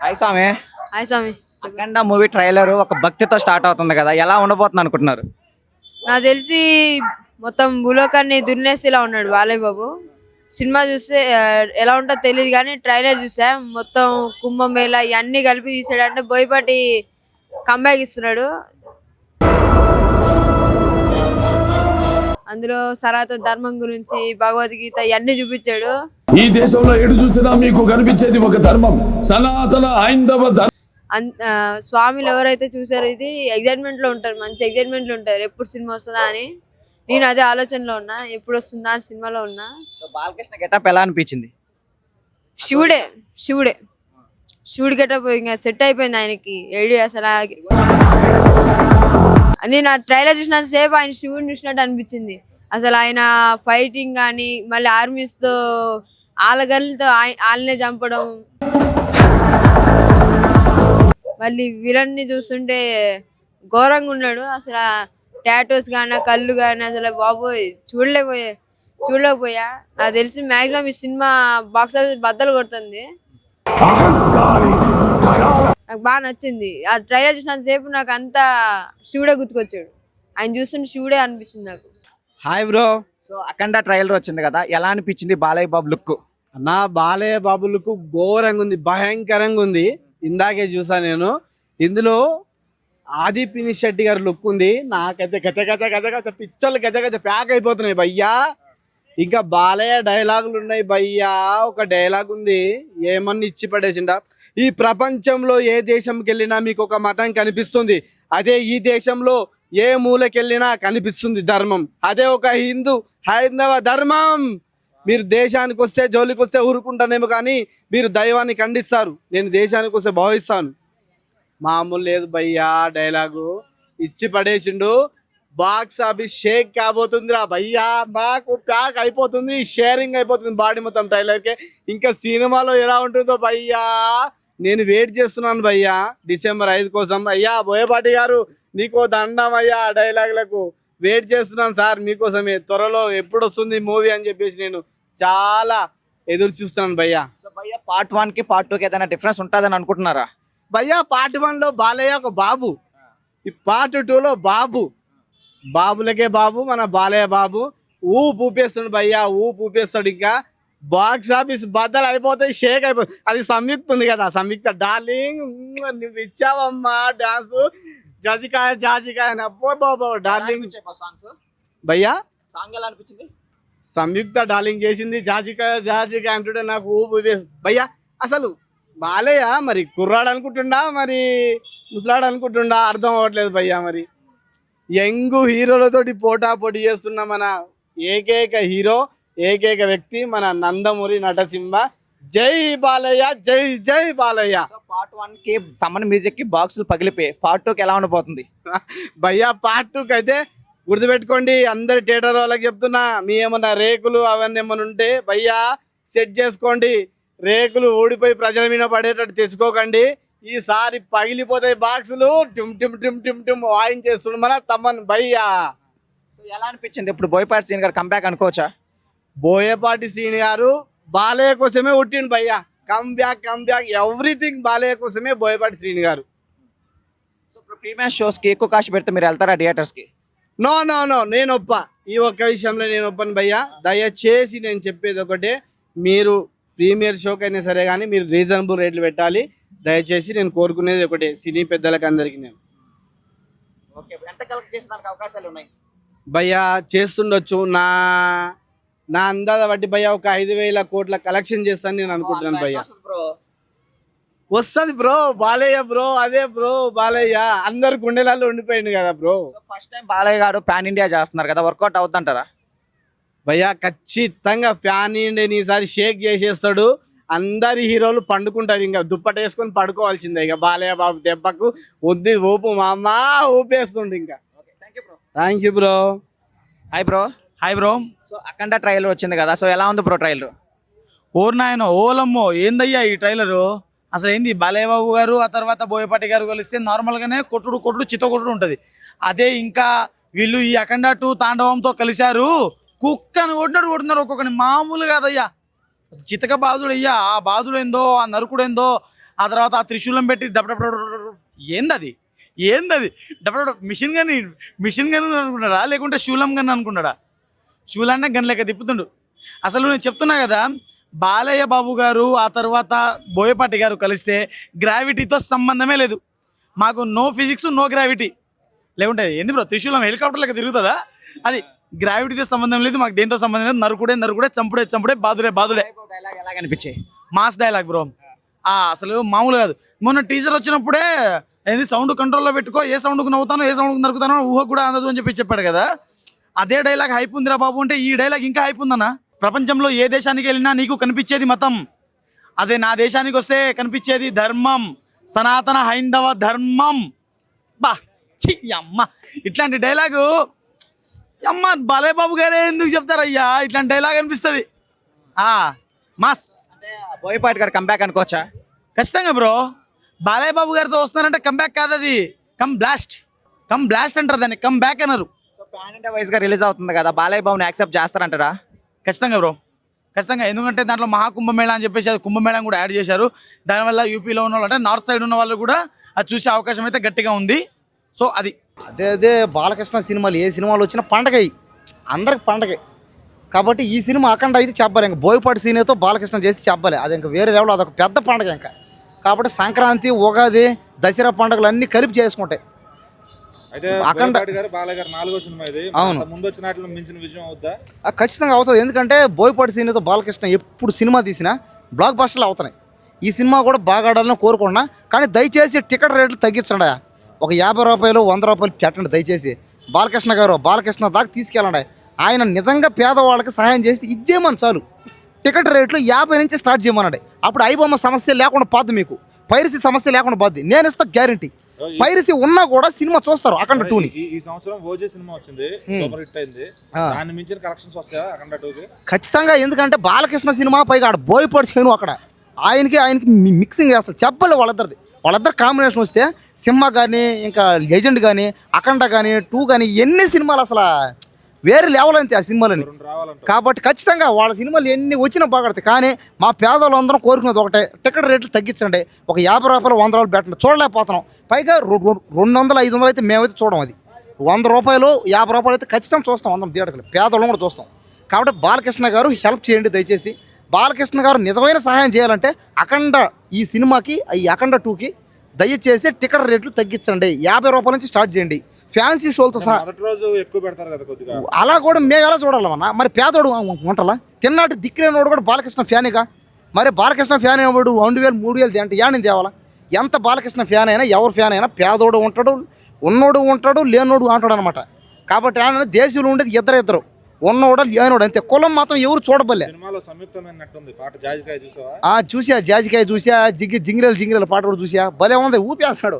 Hi స్వామి. Hi స్వామి. Akhanda movie trailer ఒక భక్తితో స్టార్ట్ అవుతుంది కదా ఎలా ఉండబోతుంది అనుకుంటున్నారు? నాకు తెలిసి మొత్తం భూలోకాన్ని దున్నేసేలా ఉన్నాడు బాలయ్య బాబు సినిమా చూస్తే ఎలా ఉంటుందో తెలియదు కానీ ట్రైలర్ చూసా. మొత్తం కుంభమేళ ఇవన్నీ కలిపి తీసాడు అంటే బోయపాటి కంబ్యాక్ ఇస్తున్నాడు. అందులో సనాతన ధర్మం గురించి భగవద్గీత ఇవన్నీ చూపించాడు. ఈ దేశంలో ఎటు చూసినా మీకు కనిపించేది ఒక ధర్మం సనాతన హైందవ ధర్మం. స్వామిలు ఎవరైతే చూసారో ఇది ఎగ్జైట్మెంట్లో ఉంటారు మంచి ఎగ్జైట్మెంట్లో ఉంటారు. ఎప్పుడు సినిమా వస్తుందా అని? నేను అదే ఆలోచనలో ఉన్నా ఎప్పుడు వస్తుందా అని సినిమాలో ఉన్నా. బాలకృష్ణ గెటప్ ఎలా అనిపించింది? శివుడే శివుడే. శివుడి గెటప్ ఇంకా సెట్ అయిపోయింది ఆయనకి. ఏడు అసలు నేను ఆ ట్రైలర్ చూసినంత సేపు ఆయన శివుడిని చూసినట్టు అనిపించింది. అసలు ఆయన ఫైటింగ్ కానీ మళ్ళీ ఆర్మీస్ వాళ్ళ ఆలగల్లతో వాళ్ళనే చంపడం. మళ్ళీ విలన్ని చూస్తుంటే ఘోరంగా ఉన్నాడు. అసలు టాటోస్ కానీ కళ్ళు కానీ అసలు బాబు చూడలేకపోయా చూడలేకపోయా. నాకు తెలిసి మాక్సిమం ఈ సినిమా బాక్స్ ఆఫీస్ బద్దలు కొడుతుంది. నాకు బాగా నచ్చింది. ఆ ట్రైలర్ చూసినంత సేపు నాకు అంతా శివుడే గుర్తుకొచ్చాడు. ఆయన చూస్తుంటే శివుడే అనిపించింది నాకు. Hi bro so Akhanda trailer వచ్చింది కదా ఎలా అనిపించింది బాలయ్య బాబు లుక్ నా బాలయ్య బాబు లుక్ ఘోరంగా ఉంది భయంకరంగా ఉంది. ఇందాకే చూసా నేను. ఇందులో ఆది పినిష్ శెట్టి గారి లుక్ ఉంది. నాకైతే గజ గజ గజ గజ పిచ్చలు గజ గజ ప్యాక్ అయిపోతున్నాయి భయ్యా. ఇంకా బాలయ్య డైలాగులు ఉన్నాయి భయ్యా ఒక డైలాగ్ ఉంది. ఏమన్నా ఇచ్చి పడేసిండా? ఈ ప్రపంచంలో ఏ దేశంకి వెళ్ళినా మీకు ఒక మతం కనిపిస్తుంది. అదే ఈ దేశంలో ఏ మూలకెళ్ళినా కనిపిస్తుంది ధర్మం. అదే ఒక హిందూ హైందవ ధర్మం. మీరు దేశానికి వస్తే జోలికి వస్తే ఊరుకుంటానేమో కానీ మీరు దైవాన్ని ఖండిస్తారు. నేను దేశానికి వస్తే భావిస్తాను. మామూలు లేదు భయ్యా డైలాగు. ఇచ్చి పడేసిండు. బాక్స్ ఆఫీస్ షేక్ కాబోతుందిరా భయ్యా. మాకు ప్యాక్ అయిపోతుంది షేరింగ్ అయిపోతుంది బాడీ మొత్తం టైలర్కే ఇంకా సినిమాలో ఎలా ఉంటుందో భయ్యా. నేను వెయిట్ చేస్తున్నాను భయ్యా. డిసెంబర్ ఐదు కోసం. అయ్యా బోయపాటి గారు నీకో దండం అయ్యా ఆ డైలాగులకు. వెయిట్ చేస్తున్నాను సార్ మీకోసమే. త్వరలో ఎప్పుడు వస్తుంది మూవీ అని చెప్పేసి నేను చాలా ఎదురు చూస్తున్నాను భయ్యా. సో భయ్య పార్ట్ వన్కి పార్ట్ టూ కి ఏదైనా డిఫరెన్స్ ఉంటుందని అనుకుంటున్నారా? భయ్యా పార్ట్ వన్లో బాలయ్య ఒక బాబు. ఈ పార్ట్ టూలో బాబు. బాబులకే బాబు మన బాలయ్య బాబు. ఊపు ఊపేస్తాడు భయ్యా ఊపు ఊపేస్తాడు ఇంకా. బాక్స్ ఆఫీస్ బద్దలు అయిపోతాయి షేక్ అయిపోతుంది అది సంయుక్త ఉంది కదా సంయుక్త. డార్లింగ్ నువ్వు ఇచ్చావమ్మా డాన్స్. జజికాయ జాజికాయ బాబో డార్లింగ్. భయ్యా? సాంగ్ ఎలా అనిపించింది? సంయుక్త డార్లింగ్ చేసింది జాజికాయ జాజికాయ అంటుంటే నాకు ఊపు భయ్యా అసలు బాలయ్య మరి? కుర్రాడు అనుకుంటుండా మరి? ముసలాడు అనుకుంటుండా? అర్థం అవ్వట్లేదు భయ్యా మరి. యంగ్ హీరోలతోటి పోటా పోటీ చేస్తున్న మన ఏకైక హీరో ఏకైక వ్యక్తి మన నందమూరి నటసింహ. జై బాలయ్య జై జై బాలయ్య. పార్ట్ వన్కి తమన్ మ్యూజిక్కి బాక్సులు పగిలిపోయి పార్ట్ టూ కి ఎలా ఉండబోతుంది భయ్యా పార్ట్ టూకి అయితే గుర్తుపెట్టుకోండి అందరి థియేటర్ వాళ్ళకి చెప్తున్నా మీ ఏమన్నా రేకులు అవన్నీ ఏమన్నా ఉంటే భయ్యా సెట్ చేసుకోండి. రేకులు ఊడిపోయి ప్రజల మీద పడేటట్టు తెచ్చుకోకండి. ఈసారి పగిలిపోతాయి బాక్సులు టిమ్ టిమ్ టిమ్ టిమ్ టిమ్ వాయించేస్తుండు మన తమ్మన్ భయ్యా. సో ఎలా అనిపించింది? ఇప్పుడు బోయపాటి సీన్ గారు కంబ్యాక్ అనుకోవచ్చా? బోయపాటి శ్రీని గారు బాలయ్య కోసమే పుట్టిండు భయ్యా. Come back come back everything Balayya కోసమే బోయపాటి శ్రీని గారు. సో షోస్కి ఎక్కువ కాస్ట్ పెడితే మీరు వెళ్తారా థియేటర్స్కి? నో నో నో నేను ఒప్ప. ఈ ఒక్క విషయంలో నేను ఒప్పను భయ్యా. దయచేసి నేను చెప్పేది ఒకటే. మీరు ప్రీమియర్ షోకి అయినా సరే కానీ మీరు రీజనబుల్ రేట్లు పెట్టాలి. దయచేసి నేను కోరుకునేది ఒకటే. సినీ పెద్దలకు అందరికీ నేను. భయ్యా చేస్తుండొచ్చు. నా నా అందాజ బట్టి భయ్యా ఒక ఐదు వేల కోట్ల కలెక్షన్ చేస్తాను నేను అనుకుంటున్నాను భయ్యా. వస్తుంది బ్రో బాలయ్య బ్రో అదే బ్రో బాలయ్య. అందరు గుండెలలో ఉండిపోయింది కదా బ్రో ఫస్ట్ టైం బాలయ్య గారు పాన్ ఇండియా చేస్తున్నారు కదా వర్కౌట్ అవుతుంటారా భయ్యా ఖచ్చితంగా ఫ్యాన్ ఇండియన్ ఈసారి షేక్ చేసేస్తాడు. అందరి హీరోలు పండుకుంటారు. ఇంకా దుప్పట వేసుకొని పడుకోవాల్సిందే ఇక. బాలయ్య బాబు దెబ్బకు వద్ది ఊపు మా అమ్మ ఊపేస్తుండు ఇంకా. Thank you bro hi bro hi bro so Akhanda trailer వచ్చింది కదా సో ఎలా ఉంది బ్రో ట్రైలర్ ఓర్ నాయన ఓలమ్మో ఏందయ్యా ఈ ట్రైలరు అసలు ఏంది బాలయ్య బాబు గారు ఆ తర్వాత బోయపాటి గారు కలిస్తే నార్మల్గానే కొట్టుడు కొట్టుడు చిత్త కొట్టుడు ఉంటుంది అదే ఇంకా వీళ్ళు ఈ అఖండ టూ తాండవంతో కలిశారు కుక్కను కొట్టినట్టు కొడుతున్నారు ఒక్కొక్కని మామూలు కాదయ్యా అసలు చితక బాధుడు అయ్యా ఆ బాధుడు ఏందో ఆ నరుకుడు ఏందో ఆ తర్వాత ఆ త్రిశూలం పెట్టి డబ్ డబ్ డబ్ డబ్ డబ్ ఏంది అది ఏంది అది డబ్ డబ్ డబ్ మిషన్ గన్ మిషన్ గన్ అనుకున్నాడా లేకుంటే శూలం గన్ అనుకున్నాడా శూలాన్నే గన్ లెక్క తిప్పుతుండు. అసలు నేను చెప్తున్నా కదా బాలయ్య బాబు గారు ఆ తర్వాత బోయపాటి గారు కలిస్తే గ్రావిటీతో సంబంధమే లేదు. మాకు నో ఫిజిక్స్ నో గ్రావిటీ లేకుంటే ఏంది బ్రో త్రిశూలం హెలికాప్టర్ లెక్క తిరుగుతుందా? అది గ్రావిటీతో సంబంధం లేదు మాకు దేంతో సంబంధం లేదు. నరుకుడే నరుకుడే చంపుడే చంపుడే బాదుడే బాదుడే. డైలాగ్ ఎలా కనిపించాయి మాస్ డైలాగ్ బ్రో ఆ అసలు మామూలు కాదు. మొన్న టీచర్ వచ్చినప్పుడే ఏంది సౌండ్ కంట్రోల్లో పెట్టుకో ఏ సౌండ్కు నవ్వుతానో ఏ సౌండ్కు నరుకుతానో ఊహ కూడా అందదు అని చెప్పి చెప్పాడు కదా. అదే డైలాగ్ హైప్ ఉందిరా బాబు అంటే ఈ డైలాగ్ ఇంకా హైప్ ఉందన్న. ప్రపంచంలో ఏ దేశానికి వెళ్ళినా నీకు కనిపించేది మతం. అదే నా దేశానికి వస్తే కనిపించేది ధర్మం. సనాతన హైందవ ధర్మం. బా ఛీ అమ్మ ఇట్లాంటి డైలాగు అమ్మ బాలయ్య బాబు గారే ఎందుకు చెప్తారయ్యా? ఇట్లాంటి డైలాగ్ అనిపిస్తుంది. ఆ మాస్. బోయపాటి గారు కంబ్యాక్ అనుకోవచ్చా? ఖచ్చితంగా బ్రో. బాలయ్య బాబు గారితో వస్తున్నారంటే కంబ్యాక్ కాదు అది కమ్ బ్లాస్ట్ కమ్ బ్లాస్ట్ అంటారు దాన్ని. కమ్ బ్యాక్ అన్నారు. పాన్ ఇండియా వైజ్గా రిలీజ్ అవుతుంది కదా బాలయ్య బాబుని యాక్సెప్ట్ చేస్తారంటారా? ఖచ్చితంగా బ్రో ఖచ్చితంగా ఎందుకంటే దాంట్లో మహాకుంభమేళ అని చెప్పేసి అది కుంభమేళం కూడా యాడ్ చేశారు. దానివల్ల యూపీలో ఉన్న వాళ్ళు అంటే నార్త్ సైడ్ ఉన్న వాళ్ళు కూడా అది చూసే అవకాశం అయితే గట్టిగా ఉంది. సో అది. అదే అదే బాలకృష్ణ సినిమాలు ఏ సినిమాలు వచ్చినా పండగ అందరికి పండగ. కాబట్టి ఈ సినిమా అఖండ అయితే చెప్పాలి. ఇంకా బోయపాటి సీనియర్తో బాలకృష్ణ చేసి చెప్పాలి. అది ఇంకా వేరే లెవెల్ అదొక పెద్ద పండగ ఇంకా. కాబట్టి సంక్రాంతి ఉగాది దసరా పండుగలు అన్నీ కలిపి చేసుకుంటాయి అయితే అఖండ- బోయపాటి గారు బాలయ్య గారు నాలుగో సినిమా ఇది. అవును. ముందు మించిన విజయం అవుద్దా? ఖచ్చితంగా అవుతుంది. ఎందుకంటే బోయపాటి సీనియర్తో బాలకృష్ణ ఎప్పుడు సినిమా తీసినా బ్లాక్ బస్టర్లు అవుతున్నాయి. ఈ సినిమా కూడా బాగా ఆడాలని కోరుకున్నా కానీ దయచేసి టికెట్ రేట్లు తగ్గించండి ఒక యాభై రూపాయలు వంద రూపాయలు పెట్టండి దయచేసి. బాలకృష్ణ గారు బాలకృష్ణ దాకా తీసుకెళ్ళండి ఆయన నిజంగా పేదవాళ్ళకి సహాయం చేసి ఇచ్చేయమని చాలు. టికెట్ రేట్లు యాభై నుంచి స్టార్ట్ చేయమనండి అప్పుడు ఐబొమ్మ సమస్య లేకుండా పోద్ది మీకు. పైరసీ సమస్య లేకుండా పోద్ది. నేను ఇస్తా గ్యారంటీ పైరసీ ఉన్నా కూడా సినిమా చూస్తారు అఖండ టూని. ఈ- ఈ సంవత్సరం ఓజే సినిమా వచ్చింది. సూపర్ హిట్ అయింది. ఆ. దాన్ని మించిన కలెక్షన్స్ వస్తాయా అఖండ టూకి? ఖచ్చితంగా ఎందుకంటే బాలకృష్ణ సినిమా పైగా ఆడ బోయపాటి చేయను అక్కడ. ఆయనకి ఆయనకి మిక్సింగ్ చేస్తారు. చెప్పలే వాళ్ళిద్దరిది. వాళ్ళిద్దరు కాంబినేషన్ వస్తే సింహ కానీ ఇంకా లెజెండ్ కానీ అఖండ కానీ టూ కానీ ఎన్ని సినిమాలు అసలు వేరే లెవెల్ అంతే ఆ సినిమాలని. కాబట్టి ఖచ్చితంగా వాళ్ళ సినిమాలు ఎన్ని వచ్చినా బాగడతాయి కానీ మా పేదవాళ్ళందరం కోరుకునేది ఒకటే. టికెట్ రేట్లు తగ్గించండి. ఒక యాభై రూపాయలు వంద రూపాయలు పెట్టండి. చూడలేకపోతున్నాం. పైగా రెండు వందలు ఐదు వందలు అయితే మేమైతే చూడం అది. వంద రూపాయలు యాభై రూపాయలు అయితే ఖచ్చితంగా చూస్తాం అందరం థియేటర్కి. పేదవాళ్ళం కూడా చూస్తాం. కాబట్టి బాలకృష్ణ గారు హెల్ప్ చేయండి దయచేసి. బాలకృష్ణ గారు నిజమైన సహాయం చేయాలంటే అఖండ ఈ సినిమాకి ఈ అఖండ టూకి దయచేసి టికెట్ రేట్లు తగ్గించండి. యాభై రూపాయల నుంచి స్టార్ట్ చేయండి. ఫ్యాన్సీ షోలతో సహా మొదటి రోజు ఎక్కువ పెడతారు కదా కొద్దిగా. అలా కూడా మేము ఎలా చూడాలన్నా మరి పేదోడు ఉంటలా? తిన్నాటి దిక్కులేనోడు కూడా బాలకృష్ణ ఫ్యానేగా? మరి బాలకృష్ణ ఫ్యాన్ అయినవాడు రెండు వేలు మూడు వేలు అంటే యాని తేవాలా ఎంత బాలకృష్ణ ఫ్యాన్ అయినా ఎవరు ఫ్యాన్ అయినా పేదోడు ఉంటాడు ఉన్నోడు ఉంటాడు లేనోడు అంటాడు అనమాట కాబట్టి ఆయన దేశంలో ఉండేది ఇద్దరు ఇద్దరు. ఉన్నోడు లేనోడు? అంతే. కులం మాత్రం ఎవరు చూడబల్లే సినిమాలో సంయుక్తమైన నట్టుంది పాట జాజికాయ చూసావా? ఆ చూసా జాజికాయ చూసా జిగ్గి జింగిరేలు జింగిరేలు పాట కూడా చూసా భలే ఉంది ఊపేస్తున్నాడు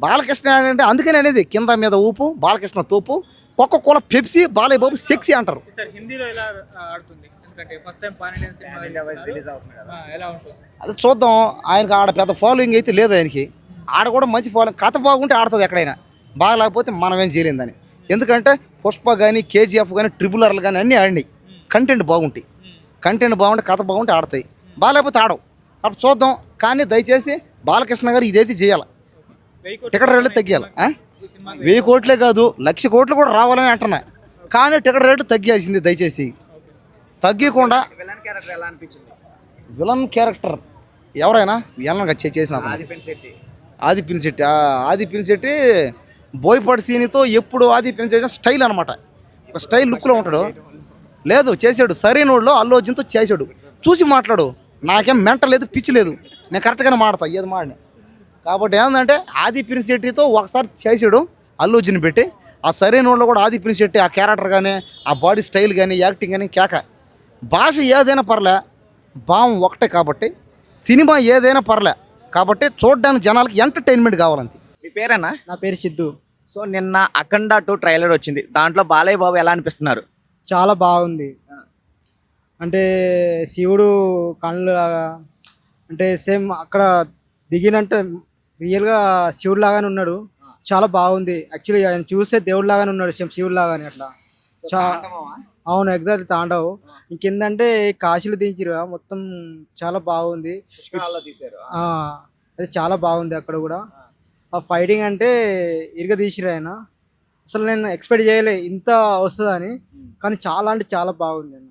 బాలకృష్ణ అంటే అందుకని అనేది కింద మీద ఊపు బాలకృష్ణ తోపు కుక్క కూల పెప్సీ బాలయ్య బాబు సెక్సీ అంటారు. హిందీలో ఎలా ఆడుతుంది? ఎందుకంటే ఫస్ట్ టైం పాన్ ఇండియన్ సినిమా రిలీజ్ అవుతుంది కదా. ఆ, ఎలా ఉంటుంది? అది చూద్దాం. ఆయనకి ఆడ పెద్ద ఫాలోయింగ్ అయితే లేదు ఆయనకి. ఆడ కూడా మంచి ఫాలోయింగ్ కథ బాగుంటే ఆడుతుంది ఎక్కడైనా. బాగా లేకపోతే మనం ఏం చేయలేదని. ఎందుకంటే పుష్ప కానీ కేజీఎఫ్ కానీ ట్రిపుల్ ఆర్లు కానీ అన్నీ ఆడినాయి. కంటెంట్ బాగుంటాయి. కంటెంట్ బాగుంటే కథ బాగుంటే ఆడతాయి. బాగాలేకపోతే ఆడవు. అప్పుడు చూద్దాం. కానీ దయచేసి బాలకృష్ణ గారు ఇదైతే చేయాలి. టికెట్ రేట్లు తగ్గియాలి సినిమా వెయ్యి కోట్లే కాదు లక్ష కోట్లు కూడా రావాలని అంటున్నా. కానీ టికెట్ రేటు తగ్గాల్సింది దయచేసి. తగ్గకుండా విలన్ క్యారెక్టర్ ఎలా అనిపించింది? విలన్ క్యారెక్టర్ ఎవరైనా విలన్గా చేసిన. ఆది పెన్శెట్టి. ఆది పినిశెట్టి ఆ, ఆది పినిశెట్టి బోయపాటి సీనితో ఎప్పుడు ఆది పినిశెట్టి స్టైల్ అనమాట ఒక స్టైల్ లుక్లో ఉంటాడు. లేదు చేసాడు సరైన వాళ్ళు అల్లు అర్జున్తో చేసాడు చూసి మాట్లాడు. నాకేం మెంట లేదు పిచ్చి లేదు. నేను కరెక్ట్గానే మాడతా ఏది మాడిని. కాబట్టి ఏంటంటే ఆది పినిశెట్టితో ఒకసారి చేసాడు అల్లు అర్జున్ పెట్టి ఆ సరైన వాళ్ళు కూడా ఆది పినిశెట్టి ఆ క్యారెక్టర్ కానీ ఆ బాడీ స్టైల్ కానీ యాక్టింగ్ కానీ కేక. భాష ఏదైనా పర్లే భావం ఒకటే కాబట్టి సినిమా ఏదైనా పర్లే కాబట్టి చూడడానికి జనాలకి ఎంటర్టైన్మెంట్ కావాలంతే మీ పేరేనా? నా పేరు సిద్ధు. సో నిన్న అఖండ టూ ట్రైలర్ వచ్చింది. దాంట్లో బాలయ్య బాబు ఎలా అనిపిస్తున్నారు? చాలా బాగుంది. అంటే శివుడు కళ్ళు లాగా అంటే సేమ్ అక్కడ దిగినంటే రియల్గా శివుడు లాగానే ఉన్నాడు చాలా బాగుంది. యాక్చువల్లీ ఆయన చూస్తే దేవుడు లాగానే ఉన్నాడు శివుడు లాగానే అట్లా. చా అవును ఎగ్జాక్ట్ తాండవ్. ఇంకేందంటే కాశీలు దించిరు మొత్తం చాలా బాగుంది. అది చాలా బాగుంది అక్కడ కూడా. ఆ. ఫైటింగ్ అంటే ఇరుగ తీసిరు ఆయన. అసలు నేను ఎక్స్పెక్ట్ చేయలే ఇంత వస్తుందని. కానీ చాలా అంటే చాలా బాగుంది అన్న